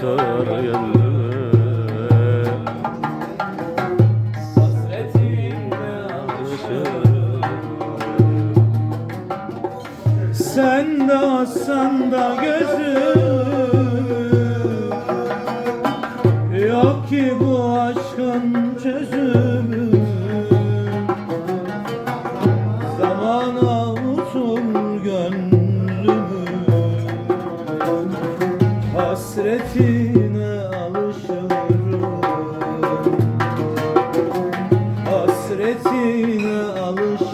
Sen de gözüm. Yok ki bu aşkın çözümü Hasretine alışırım. Hasretine alışırım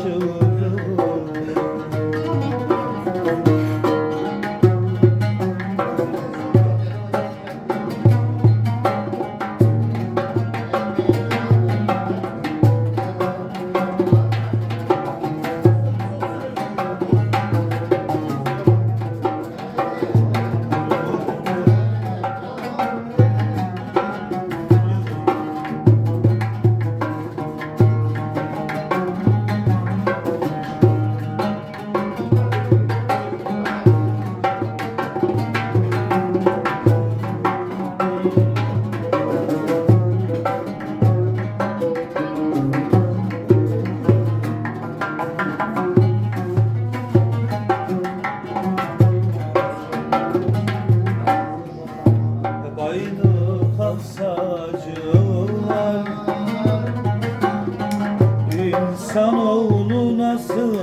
İnsanoğlu nasıl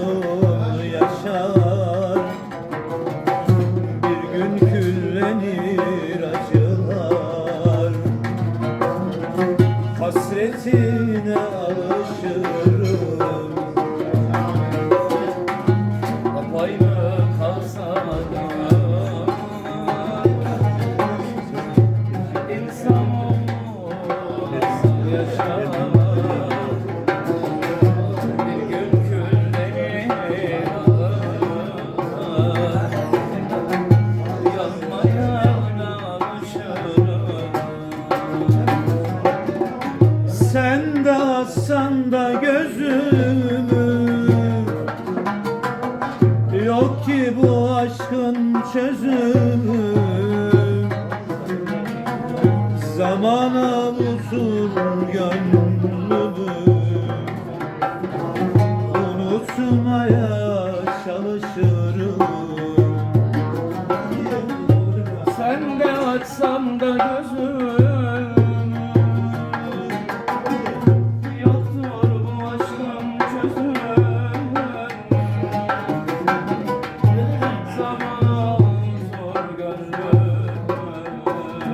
yaşar? Bir gün küllenir acılar. Hasretine alışırım aşkın çözümü Zamana usul gönlümü. Unutmaya çalışırım. Sen de açsam da gözüm